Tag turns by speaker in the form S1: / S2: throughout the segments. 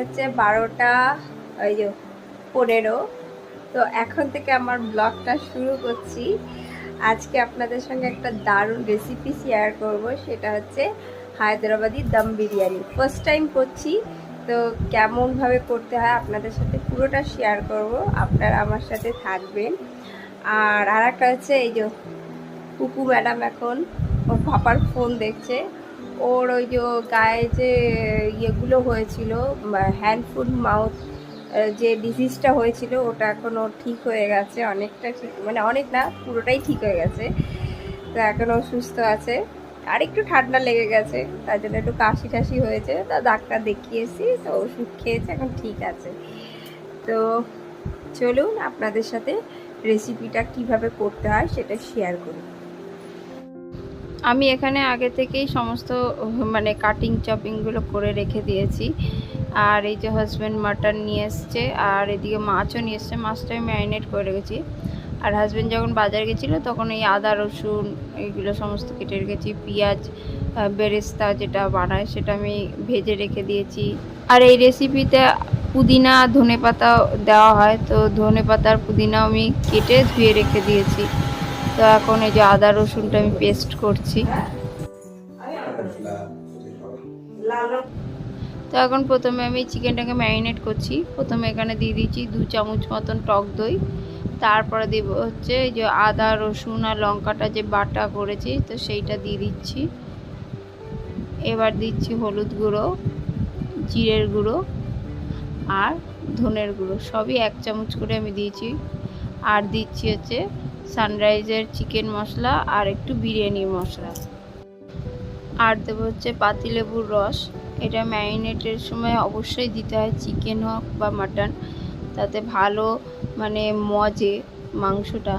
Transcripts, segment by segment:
S1: হচ্ছে বারোটা, ওই যে পনেরো। তো এখন থেকে আমার ব্লগটা শুরু করছি। আজকে আপনাদের সঙ্গে একটা দারুণ রেসিপি শেয়ার করব। সেটা হচ্ছে হায়দ্রাবাদি দম বিরিয়ানি। ফার্স্ট টাইম করছি, তো কেমনভাবে করতে হয় আপনাদের সাথে পুরোটা শেয়ার করব। আপনারা আমার সাথে থাকবেন। আর আর একটা হচ্ছে এই যে কুকু ম্যাডাম এখন ওর পাপার ফোন দেখছে। ওর ওই যে গায়ে যে ইয়েগুলো হয়েছিল হ্যান্ড ফুড মাউথ যে ডিজিজটা হয়েছিল, ওটা এখন ওর ঠিক হয়ে গেছে, অনেকটা ঠিক মানে অনেক না, পুরোটাই ঠিক হয়ে গেছে। তো এখন ও সুস্থ আছে। আর একটু ঠান্ডা লেগে গেছে, তার জন্য একটু কাশি টাশি হয়েছে। তা ডাক্তার দেখিয়েছি, তো ওষুধ খেয়েছে, এখন ঠিক আছে। তো চলুন আপনাদের সাথে রেসিপিটা কীভাবে করতে হয়, সেটা শেয়ার করি। আমি এখানে আগে থেকেই সমস্ত মানে কাটিং চপিংগুলো করে রেখে দিয়েছি। আর এই যে হাজব্যান্ড মাটন নিয়ে এসছে, আর এদিকে মাছও নিয়ে এসছে, মাছটা আমি ম্যারিনেট করে রেখেছি। আর হাজব্যান্ড যখন বাজার গেছিল, তখন এই আদা, রসুন, এইগুলো সমস্ত কেটে রেখেছি। পেঁয়াজ বেরেস্তা যেটা বানায়, সেটা আমি ভেজে রেখে দিয়েছি। আর এই রেসিপিতে পুদিনা ধনে পাতা দেওয়া হয়, তো ধনে পাতার পুদিনা আমি কেটে ধুয়ে রেখে দিয়েছি। তো এখন এই যে আদা রসুনটা আমি পেস্ট করছি। তো এখন প্রথমে আমি চিকেনটাকে ম্যারিনেট করছি। প্রথমে এখানে দিয়ে দিচ্ছি দু চামচ মতন টক দই। তারপরে দেব হচ্ছে এই যে আদা, রসুন আর লঙ্কাটা যে বাটা করেছি, তো সেইটা দিয়ে দিচ্ছি। এবার দিচ্ছি হলুদ গুঁড়ো, জিরের গুঁড়ো আর ধনের গুঁড়ো। সবই এক চামচ করে আমি দিয়েছি। আর দিচ্ছি হচ্ছে সানরাইজের চিকেন মশলা আর একটু বিরিয়ানির মশলা। আর দেবো হচ্ছে পাতিলেবুর রস। এটা ম্যারিনেটের সময় অবশ্যই দিতে হয়, চিকেন হোক বা মাটন। তাতে ভালো মানে মজে মাংসটা।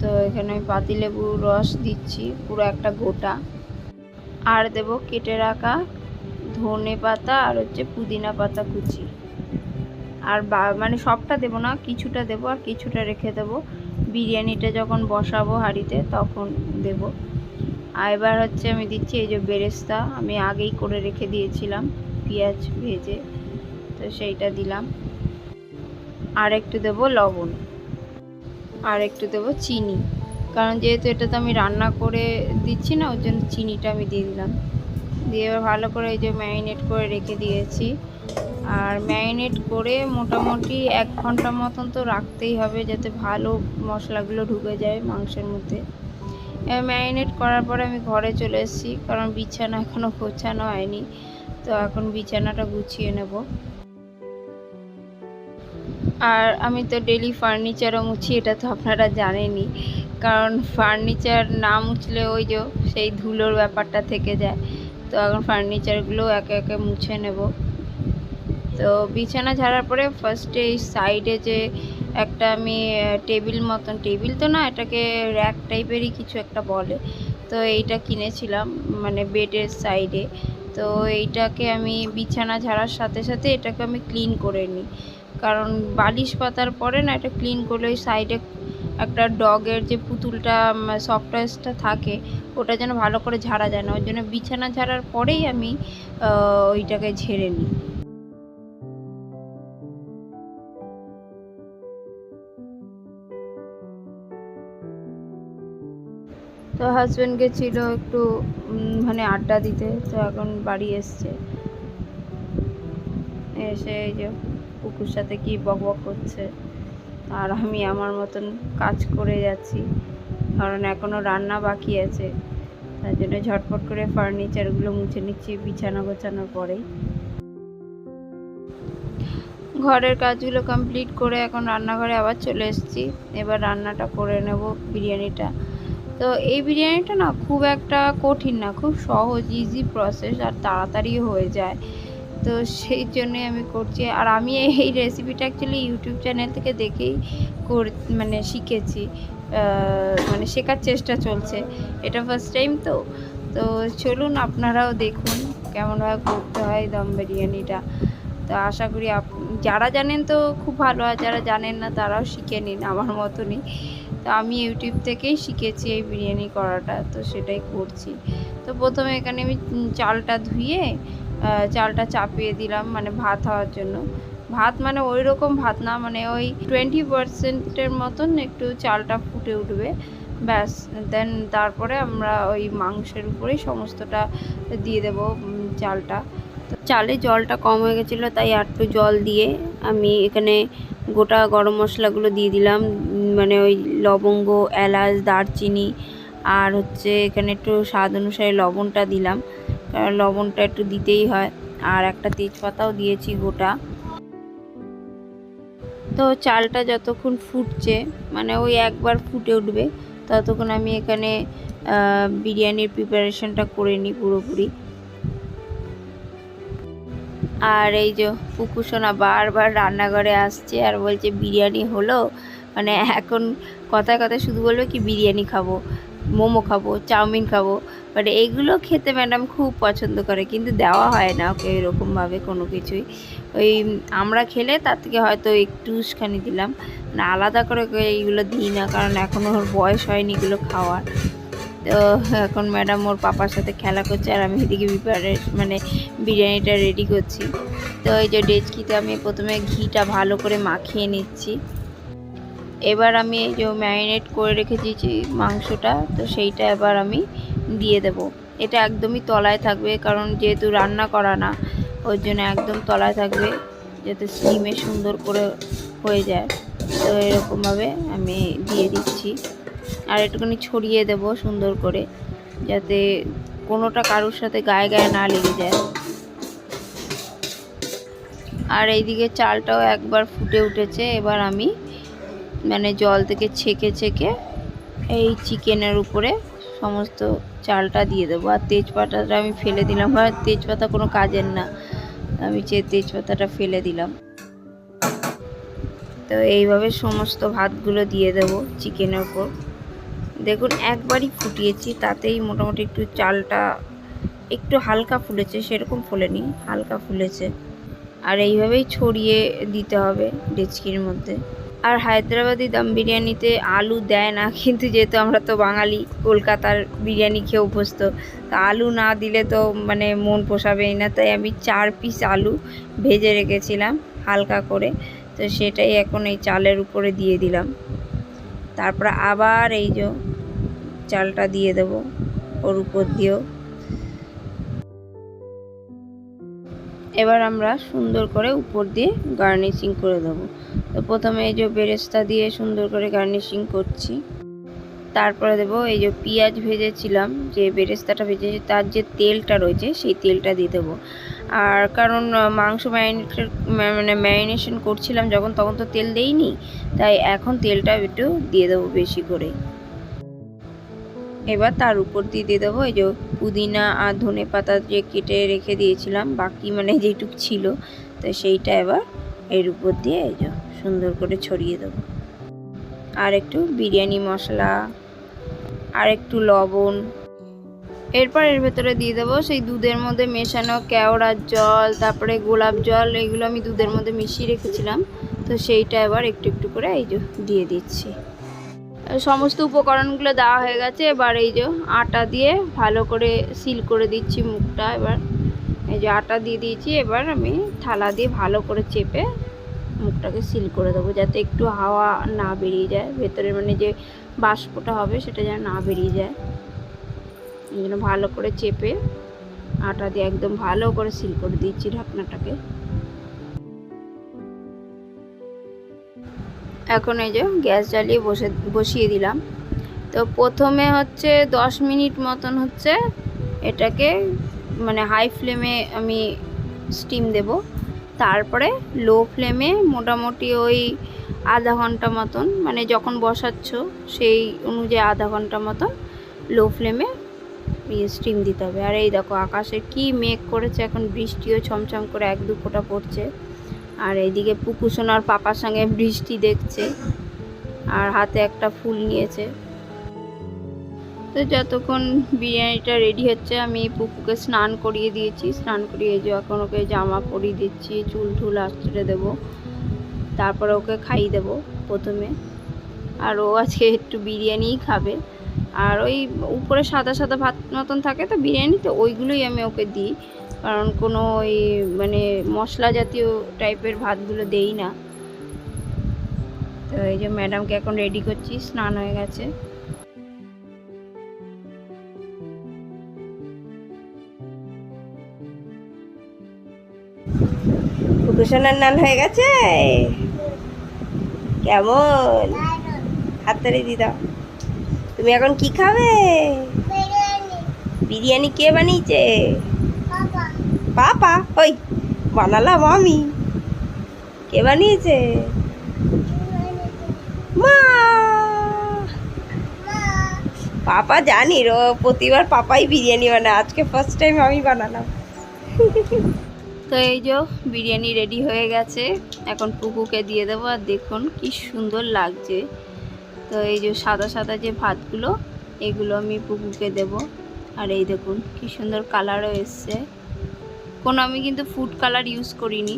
S1: তো এখানে আমি পাতিলেবুর রস দিচ্ছি, পুরো একটা গোটা। আর দেবো কেটে রাখা ধনে পাতা আর হচ্ছে পুদিনা পাতা কুচি। আর মানে সবটা দেবো না, কিছুটা দেবো আর কিছুটা রেখে দেবো। বিরিয়ানিটা যখন বসাবো হাঁড়িতে, তখন দেব। আর এবার হচ্ছে আমি দিচ্ছি এই যে বেরেস্তা, আমি আগেই করে রেখে দিয়েছিলাম, পেঁয়াজ ভেজে, তো সেইটা দিলাম। আর একটু দেবো লবণ, আর একটু দেবো চিনি, কারণ যেহেতু এটা তো আমি রান্না করে দিচ্ছি না, ওই জন্য চিনিটা আমি দিয়ে দিলাম। দিয়ে এবার ভালো করে এই যে ম্যারিনেট করে রেখে দিয়েছি। আর ম্যারিনেট করে মোটামুটি এক ঘণ্টা মতন তো রাখতেই হবে যাতে ভালো মশলাগুলো ঢুকে যায় মাংসের মধ্যে। ম্যারিনেট করার পরে আমি ঘরে চলে এসেছি, কারণ বিছানা এখনও গোছানো হয়নি, তো এখন বিছানাটা গুছিয়ে নেব। আর আমি তো ডেলি ফার্নিচারও মুছি, এটা তো আপনারা জানেনই, কারণ ফার্নিচার না মুছলে ওই যে, সেই ধুলোর ব্যাপারটা থেকে যায়। তো এখন ফার্নিচারগুলো একে একে মুছে নেব। তো বিছানা ঝাড়ার পরে ফার্স্টে এই সাইডে যে একটা আমি টেবিল মতন টেবিল তো না, এটাকে র্যাক টাইপেরই কিছু একটা বলে। তো এইটা কিনেছিলাম মানে বেডের সাইডে তো এইটাকে আমি বিছানা ঝাড়ার সাথে সাথে এটাকে আমি ক্লিন করে নিই। কারণ বালিশ পাতার পরে না, এটা ক্লিন করলে ওই সাইডে একটা ডগের যে পুতুলটা সফটওয়্যারটা থাকে, ওটা যেন ভালো করে ঝাড়া যায় না। ওই জন্য বিছানা ঝাড়ার পরেই আমি ওইটাকে ঝেড়ে নিই। তো হাজব্যান্ড গেছিল একটু মানে আড্ডা দিতে, তো এখন বাড়ি এসছে। এসে এই যে কুকুর সাথে কি বক বক করছে, আর আমি আমার মতন কাজ করে যাচ্ছি। কারণ এখনও রান্না বাকি আছে, তার জন্য ঝটপট করে ফার্নিচারগুলো মুছে নিচ্ছি বিছানা গোছানোর পরেই। ঘরের কাজগুলো কমপ্লিট করে এখন রান্নাঘরে আবার চলে এসেছি। এবার রান্নাটা করে নেব বিরিয়ানিটা। তো এই বিরিয়ানিটা না খুব একটা কঠিন না, খুব সহজ ইজি প্রসেস আর তাড়াতাড়ি হয়ে যায়। তো সেই জন্যই আমি করছি। আর আমি এই রেসিপিটা অ্যাকচুয়ালি ইউটিউব চ্যানেল থেকে দেখেই কর মানে শিখেছি। মানে শেখার চেষ্টা চলছে। এটা ফার্স্ট টাইম তো। তো চলুন আপনারাও দেখুন কেমনভাবে করতে হয় দম বিরিয়ানিটা। তো আশা করি যারা জানেন তো খুব ভালো আর যারা জানেন না তারাও শিখে নিন আমার মতনই। তো আমি ইউটিউব থেকেই শিখেছি এই বিরিয়ানি করাটা, তো সেটাই করছি। তো প্রথমে এখানে আমি চালটা ধুয়ে চালটা চাপিয়ে দিলাম মানে ভাত হওয়ার জন্য। ভাত মানে ওই রকম ভাত না মানে ওই টোয়েন্টি পার্সেন্টের মতন একটু চালটা ফুটে উঠবে, ব্যাস। দেন তারপরে আমরা ওই মাংসের উপরেই সমস্তটা দিয়ে দেবো চালটা। চালে জলটা কম হয়ে গেছিল, তাই আর একটু জল দিয়ে আমি এখানে গোটা গরম মশলাগুলো দিয়ে দিলাম মানে ওই লবঙ্গ, এলাচ, দারচিনি আর হচ্ছে এখানে একটু স্বাদ অনুসারে লবণটা দিলাম। কারণ লবণটা একটু দিতেই হয়। আর একটা তেজপাতাও দিয়েছি গোটা। তো চালটা যতক্ষণ ফুটছে মানে ওই একবার ফুটে উঠবে, ততক্ষণ আমি এখানে বিরিয়ানির প্রিপারেশনটা করে নিই পুরোপুরি। আর এই যে পুকুসোনা বারবার রান্নাঘরে আসছে আর বলছে, বিরিয়ানি হলো? মানে এখন কথায় কথায় শুধু বলবে কি, বিরিয়ানি খাব, মোমো খাব, চাউমিন খাব। মানে এইগুলো খেতে ম্যাডাম খুব পছন্দ করে, কিন্তু দেওয়া হয় না ওকে এরকমভাবে কোনো কিছুই। ওই আমরা খেলে তার থেকে হয়তো একটুখানি দিলাম। না, আলাদা করে এইগুলো দিই না, কারণ এখনও ওর বয়স হয়নি এগুলো খাওয়ার। তো এখন ম্যাডাম ওর পাপার সাথে খেলা করছে আর আমি এদিকে বিপারে মানে বিরিয়ানিটা রেডি করছি। তো এই যে ডেচকিতে আমি প্রথমে ঘিটা ভালো করে মাখিয়ে নিচ্ছি। এবার আমি এই যে ম্যারিনেট করে রেখেছি যে মাংসটা, তো সেইটা এবার আমি দিয়ে দেব। এটা একদমই তলায় থাকবে কারণ যেহেতু রান্না করা না ওর জন্য একদম তলায় থাকবে যাতে স্টিমে সুন্দর করে হয়ে যায়। তো এরকমভাবে আমি দিয়ে দিচ্ছি। আর একটুখানি ছড়িয়ে দেব সুন্দর করে, যাতে কোনোটা কারোর সাথে গায়ে গায়ে না লেগে যায়। আর এইদিকে চালটাও একবার ফুটে উঠেছে, এবার আমি মানে জল থেকে ছেঁকে ছেঁকে এই চিকেনের উপরে সমস্ত চালটা দিয়ে দেবো। আর তেজপাতাটা আমি ফেলে দিলাম, আর তেজপাতা কোনো কাজের না। আমি যে তেজপাতাটা ফেলে দিলাম। তো এইভাবে সমস্ত ভাতগুলো দিয়ে দেবো চিকেনের উপর। দেখুন, একবারই ফুটিয়েছি, তাতেই মোটামুটি একটু চালটা একটু হালকা ফুলেছে, সেরকম ফুলেনি, হালকা ফুলেছে। আর এইভাবেই ছড়িয়ে দিতে হবে ডেচকির মধ্যে। আর হায়দ্রাবাদি দম বিরিয়ানিতে আলু দেয় না, কিন্তু যেহেতু আমরা তো বাঙালি, কলকাতার বিরিয়ানি খেয়ে অভ্যস্ত, তা আলু না দিলে তো মানে মন পোষাবেই না, তাই আমি চার পিস আলু ভেজে রেখেছিলাম হালকা করে, তো সেটাই এখন এই চালের উপরে দিয়ে দিলাম। তারপর আবার এই যে চালটা দিয়ে দেব ওর উপর দিয়েও। এবার আমরা সুন্দর করে উপর দিয়ে গার্নিশিং করে দেবো। তো প্রথমে এই যে বেরেস্তা দিয়ে সুন্দর করে গার্নিশিং করছি। তারপরে দেবো এই যে পেঁয়াজ ভেজেছিলাম, যে বেরেস্তাটা ভেজেছি, তার যে তেলটা রয়েছে সেই তেলটা দিয়ে দেবো। আর কারণ মাংস ম্যারিনেট মানে ম্যারিনেশন করছিলাম যখন, তখন তো তেল দেইনি, তাই এখন তেলটা একটু দিয়ে দেবো বেশি করে। এবার তার উপর দিয়ে দিয়ে দেবো। এই যে পুদিনা আর ধনে পাতা যে কেটে রেখে দিয়েছিলাম, বাকি মানে যেটুক ছিল, তো সেইটা এবার এর উপর দিয়ে এই যে সুন্দর করে ছড়িয়ে দেবো। আর একটু বিরিয়ানি মশলা, আর একটু লবণ। এরপর এর ভেতরে দিয়ে দেবো সেই দুধের মধ্যে মেশানো কেওড়ার জল, তারপরে গোলাপ জল, এগুলো আমি দুধের মধ্যে মিশিয়ে রেখেছিলাম। তো সেইটা এবার একটু একটু করে এই দিয়ে দিচ্ছি। সমস্ত উপকরণগুলো দেওয়া হয়ে গেছে। এবার এই যে আটা দিয়ে ভালো করে সিল করে দিচ্ছি মুখটা এবার। এই যে আটা দিয়ে দিয়েছি, এবার আমি থালা দিয়ে ভালো করে চেপে মুখটাকে সিল করে দেবো যাতে একটু হাওয়া না বেরিয়ে যায়। ভেতরে মানে যে বাষ্পটা হবে সেটা যেন না বেরিয়ে যায়। এই জন্য ভালো করে চেপে আটা দিয়ে একদম ভালো করে সিল করে দিচ্ছি ঢাকনাটাকে। এখন এই যে গ্যাস জ্বালিয়ে বসে, বসিয়ে দিলাম। তো প্রথমে হচ্ছে দশ মিনিট মতন হচ্ছে এটাকে মানে হাই ফ্লেমে আমি স্টিম দেব। তারপরে লো ফ্লেমে মোটামুটি ওই আধা ঘণ্টা মতন মানে যখন বসাচ্ছ সেই অনুযায়ী আধা ঘণ্টা মতন লো ফ্লেমে ইয়ে স্টিম দিতে হবে। আর এই দেখো আকাশে কি মেঘ করেছে, এখন বৃষ্টিও ছমছম করে এক দু ফোঁটা পড়ছে। আর এইদিকে পুকুসোনার পাপার সঙ্গে বৃষ্টি দেখছে আর হাতে একটা ফুল নিয়েছে। তো যতক্ষণ বিরিয়ানিটা রেডি হচ্ছে, আমি পুকুকে স্নান করিয়ে দিয়েছি। স্নান করিয়ে যে এখন ওকে জামা পরিয়ে দিচ্ছি, চুল টুল আঁচড়ে দেবো। তারপরে ওকে খাইয়ে দেবো প্রথমে। আর ও আজকে একটু বিরিয়ানিই খাবে। আর ওই উপরে সাদা সাদা ভাত মতন থাকে তো বিরিয়ানিতে, ওইগুলোই আমি ওকে দিই। কারণ কোনো ওই মানে মশলা জাতীয় টাইপের ভাতগুলো দেই না। তো এই যে ম্যাডামকে এখন রেডি করছি স্নান হয়ে গেছে।
S2: নান হয়ে গেছে? কেমন? হাততালি দি দাও। তুমি এখন কি খাবে? বিরিয়ানি কে বানিয়েছে? পাপা, ওই বানালাম আমি। কে বানিয়েছে? পাপা জানি রো, প্রতিবার পাপাই বিরিয়ানি বানায়। আজকে ফার্স্ট টাইম আমি বানালাম।
S1: তো এই যে বিরিয়ানি রেডি হয়ে গেছে। এখন পুকুকে দিয়ে দেবো আর দেখুন কি সুন্দর লাগছে। তো এই যে সাদা সাদা যে ভাতগুলো, এগুলো আমি পুকুকে দেব। আর এই দেখুন কি সুন্দর কালারও এসছে। কোনো আমি কিন্তু ফুড কালার ইউজ করিনি।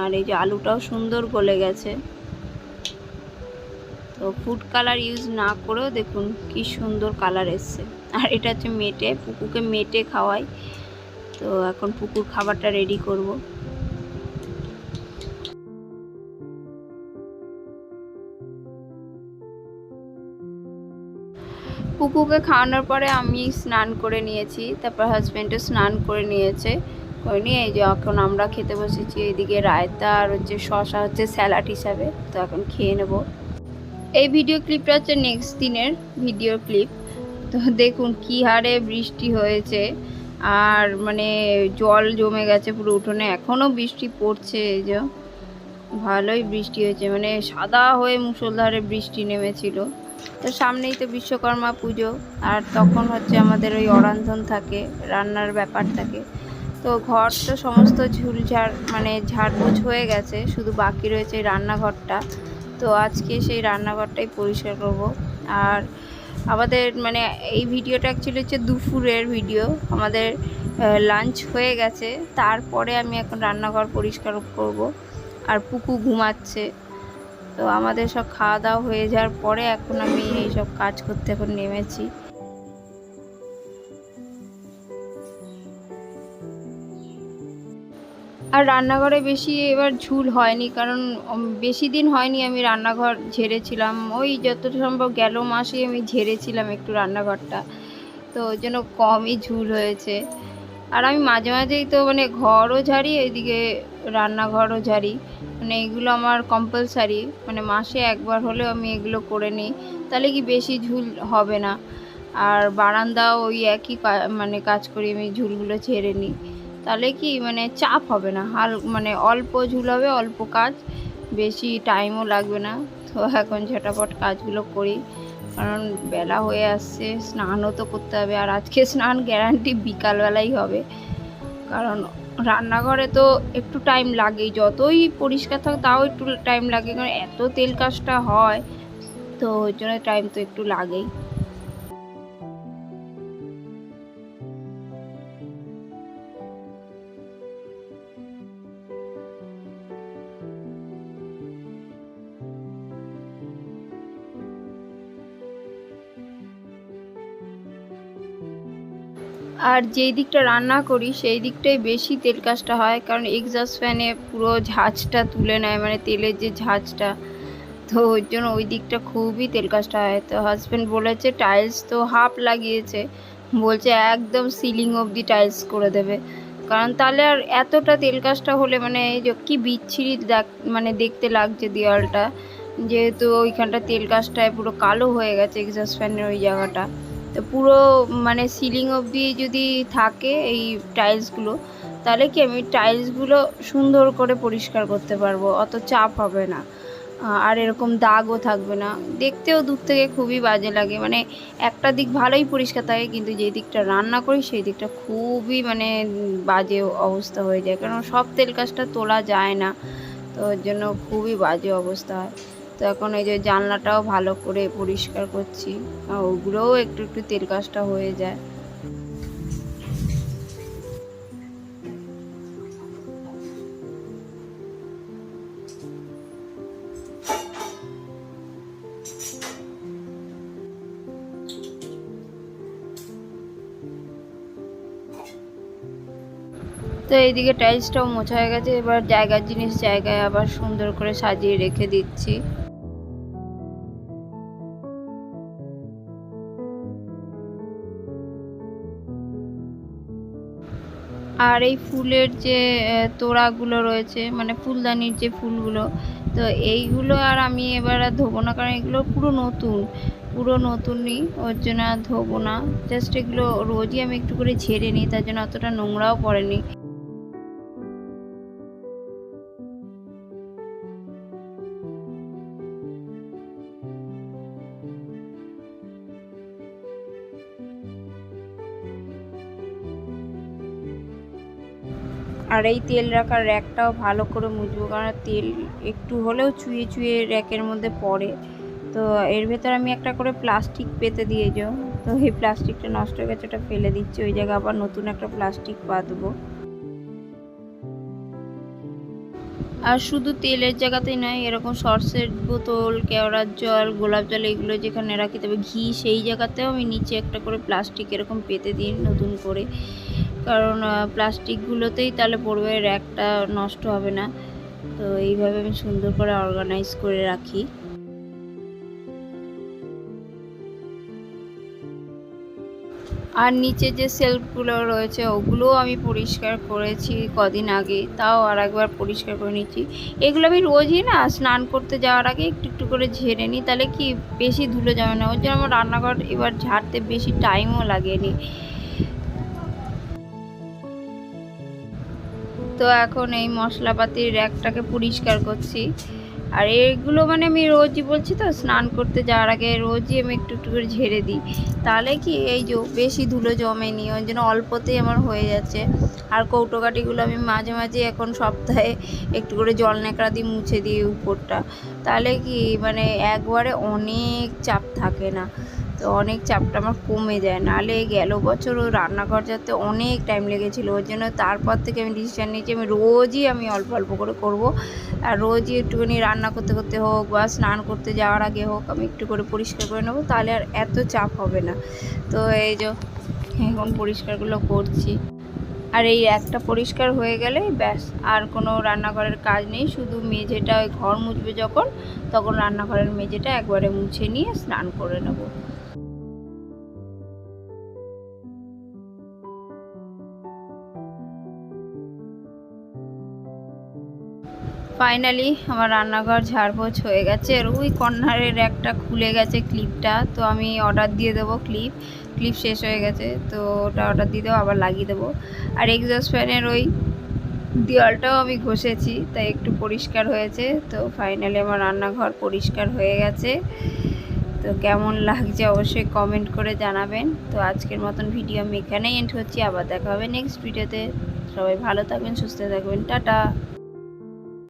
S1: আর এই যে আলুটাও সুন্দর গলে গেছে। তো ফুড কালার ইউজ না করেও দেখুন কি সুন্দর কালার এসছে। আর এটা হচ্ছে মেটে, পুকুকে মেটে খাওয়াই। তো এখন পুকুর খাবারটা রেডি করব। পুকুকে খাওয়ানোর পরে আমি স্নান করে নিয়েছি, তারপর হাজব্যান্ডও স্নান করে নিয়েছে। করে নিয়ে এই যে এখন আমরা খেতে বসেছি এইদিকে রায়তা আর হচ্ছে শশা হচ্ছে স্যালাড হিসাবে, তো এখন খেয়ে নেব। এই ভিডিও ক্লিপটা হচ্ছে নেক্সট দিনের ভিডিও ক্লিপ। তো দেখুন কি হারে বৃষ্টি হয়েছে, আর মানে জল জমে গেছে পুরো উঠোনে এখনও বৃষ্টি পড়ছে এই যে। ভালোই বৃষ্টি হয়েছে মানে সাদা হয়ে মুষলধারে বৃষ্টি নেমেছিল। তো সামনেই তো বিশ্বকর্মা পুজো, আর তখন হচ্ছে আমাদের ওই অরান্ধন থাকে, রান্নার ব্যাপার থাকে। তো ঘর তো সমস্ত ঝুলঝাড় মানে ঝাড়পোছ হয়ে গেছে, শুধু বাকি রয়েছে রান্নাঘরটা। তো আজকে সেই রান্নাঘরটাই পরিষ্কার করব। আর আমাদের মানে এই ভিডিওটা অ্যাকচুয়ালি হচ্ছে দুপুরের ভিডিও। আমাদের লাঞ্চ হয়ে গেছে, তারপরে আমি এখন রান্নাঘর পরিষ্কার করব। আর পুকু ঘুমাচ্ছে। তো আমাদের সব খাওয়া দাওয়া হয়ে যাওয়ার পরে এখন আমি এইসব কাজ করতে এখন নেমেছি। আর রান্নাঘরে বেশি এবার ঝুল হয়নি, কারণ বেশি দিন হয়নি আমি রান্নাঘর ঝেড়েছিলাম। ওই যতটা সম্ভব গেল মাসে আমি ঝেড়েছিলাম একটু রান্নাঘরটা, তো ওই জন্য কমই ঝুল হয়েছে। আর আমি মাঝে মাঝেই তো মানে ঘরও ঝাড়ি, এদিকে রান্নাঘরও ঝাড়ি। মানে এগুলো আমার কম্পালসারি মানে মাসে একবার হলেও আমি এগুলো করে নিই। তাহলে কি বেশি ঝুল হবে না? আর বারান্দাও ওই একই মানে কাজ করি, আমি ঝুলগুলো ছেড়ে নিই। তাহলে কি মানে চাপ হবে না? হাল মানে অল্প ঝুল হবে, অল্প কাজ, বেশি টাইমও লাগবে না। তো এখন ঝটাপট কাজগুলো করি। কারণ বেলা হয়ে আসছে, স্নানও তো করতে হবে। আর আজকে স্নান গ্যারান্টি বিকালবেলাই হবে। কারণ রান্নাঘরে তো একটু টাইম লাগেই। যতই পরিষ্কার থাক, তাও একটু টাইম লাগে। কারণ এত তেল কাজটা হয়, তো ওই জন্য টাইম তো একটু লাগেই। আর যেই দিকটা রান্না করি, সেই দিকটাই বেশি তেল কাজটা হয়, কারণ এক্সস্ট ফ্যানে পুরো ঝাঁঝটা তুলে নেয় মানে তেলের যে ঝাঁঝটা তো ওই জন্য ওই দিকটা খুবই তেল কাজটা হয়। তো হাজব্যান্ড বলেছে টাইলস তো হাফ লাগিয়েছে। বলছে, একদম সিলিং অবধি টাইলস করে দেবে। কারণ তাহলে আর এতটা তেল কাজটা হলে মানে এই যে কি বিচ্ছিরি মানে দেখতে লাগছে দেওয়ালটা যেহেতু ওইখানটা তেল কাজটায় পুরো কালো হয়ে গেছে এক্সস্ট ফ্যানের ওই জায়গাটা। তো পুরো মানে সিলিং অবধি যদি থাকে এই টাইলসগুলো তাহলে কি আমি টাইলসগুলো সুন্দর করে পরিষ্কার করতে পারব, অত চাপ হবে না। আর এরকম দাগও থাকবে না। দেখতেও দূর থেকে খুবই বাজে লাগে। মানে একটা দিক ভালোই পরিষ্কার থাকে, কিন্তু যে দিকটা রান্না করি, সেই দিকটা খুবই মানে বাজে অবস্থা হয়ে যায়। কারণ সব তেল কাজটা তোলা যায় না। তো ওর জন্য খুবই বাজে অবস্থা হয়। তো এখন এই যে জানলাটাও ভালো করে পরিষ্কার করছি। ওগুলোও একটু একটু তেল কাজটা হয়ে যায়। তো এইদিকে টাইলসটাও মোছা হয়ে গেছে। এবার জায়গার জিনিস জায়গায় আবার সুন্দর করে সাজিয়ে রেখে দিচ্ছি। আর এই ফুলের যে তোড়াগুলো রয়েছে মানে ফুলদানির যে ফুলগুলো, তো এইগুলো আর আমি এবার আর ধোবো না, কারণ এগুলো পুরো নতুন, পুরো নতুনই, ওর জন্য আর ধোবো না জাস্ট এগুলো রোজই আমি একটু করে ঝেড়ে নিই, তার জন্য অতটা নোংরাও পড়েনি। আর এই তেল রাখার র্যাকটাও ভালো করে মুছবো, কারণ তেল একটু হলেও চুয়ে চুয়ে র্যাকের মধ্যে পড়ে। তো এর ভেতর আমি একটা করে প্লাস্টিক পেতে দিয়ে যাও। তো এই প্লাস্টিকটা নষ্ট হয়ে গেছে, ওটা ফেলে দিচ্ছি, ওই জায়গায় আবার নতুন একটা প্লাস্টিক পাতবো আর শুধু তেলের জায়গাতেই নয়, এরকম সর্ষের বোতল, কেওড়ার জল, গোলাপ জল, এগুলো যেখানে রাখি, তবে ঘি সেই জায়গাতেও আমি নিচে একটা করে প্লাস্টিক এরকম পেতে দিই নতুন করে। কারণ প্লাস্টিকগুলোতেই তাহলে পড়বে র্যাকটা নষ্ট হবে না। তো এইভাবে আমি সুন্দর করে অর্গানাইজ করে রাখি। আর নিচে যে সেলফগুলো রয়েছে, ওগুলোও আমি পরিষ্কার করেছি কদিন আগে। তাও আর একবার পরিষ্কার করে নিচ্ছি। এগুলো আমি রোজই না স্নান করতে যাওয়ার আগে একটু একটু করে ঝেড়ে নিই। তাহলে কি বেশি ধুলো যাবে না। ওর জন্য আমার রান্নাঘর এবার ঝাড়তে বেশি টাইমও লাগেনি। তো এখন এই মশলাপাতির র্যাকটাকে পরিষ্কার করছি। আর এগুলো মানে আমি রোজই বলছি তো, স্নান করতে যাওয়ার আগে রোজই আমি একটু একটু করে ঝেড়ে দিই। তাহলে কি এই যে বেশি ধুলো জমেনি, ওই জন্য অল্পতেই আমার হয়ে যাচ্ছে। আর কৌটোকাঠিগুলো আমি মাঝে মাঝে এখন সপ্তাহে একটু করে জল ন্যাকড়া দিয়ে মুছে দিই উপরটা। তাহলে কি মানে একবারে অনেক চাপ থাকে না। তো অনেক চাপটা আমার কমে যায়। নাহলে গেল বছর ও রান্নাঘর যাতে অনেক টাইম লেগেছিলো ওই জন্য তারপর থেকে আমি ডিসিশান নিয়েছি, আমি রোজই আমি অল্প অল্প করে করব। আর রোজই একটুখানি রান্না করতে করতে হোক বা স্নান করতে যাওয়ার আগে হোক, আমি একটু করে পরিষ্কার করে নেব, তাহলে আর এত চাপ হবে না। তো এই যে, এখন পরিষ্কারগুলো করছি। আর এই একটা পরিষ্কার হয়ে গেলে ব্যাস, আর কোনো রান্নাঘরের কাজ নেই, শুধু মেঝেটা ওই ঘর মুছবে যখন, তখন রান্নাঘরের মেঝেটা একবারে মুছে নিয়ে স্নান করে নেব। ফাইনালি আমার রান্নাঘর ঝাড়পোছ হয়ে গেছে আর ওই কর্নারের একটা খুলে গেছে ক্লিপটা তো আমি অর্ডার দিয়ে দেবো ক্লিপ ক্লিপ শেষ হয়ে গেছে, তো ওটা অর্ডার দিয়ে দেবো, আবার লাগিয়ে দেবো। আর এক্সস্ট ফ্যানের ওই দেওয়ালটাও আমি ঘষেছি, তাই একটু পরিষ্কার হয়েছে। তো ফাইনালি আমার রান্নাঘর পরিষ্কার হয়ে গেছে। তো কেমন লাগছে অবশ্যই কমেন্ট করে জানাবেন। তো আজকের মতন ভিডিও আমি এখানেই এন্ড করছি, আবার দেখা হবে নেক্সট ভিডিওতে সবাই ভালো থাকবেন, সুস্থ থাকবেন, টাটা।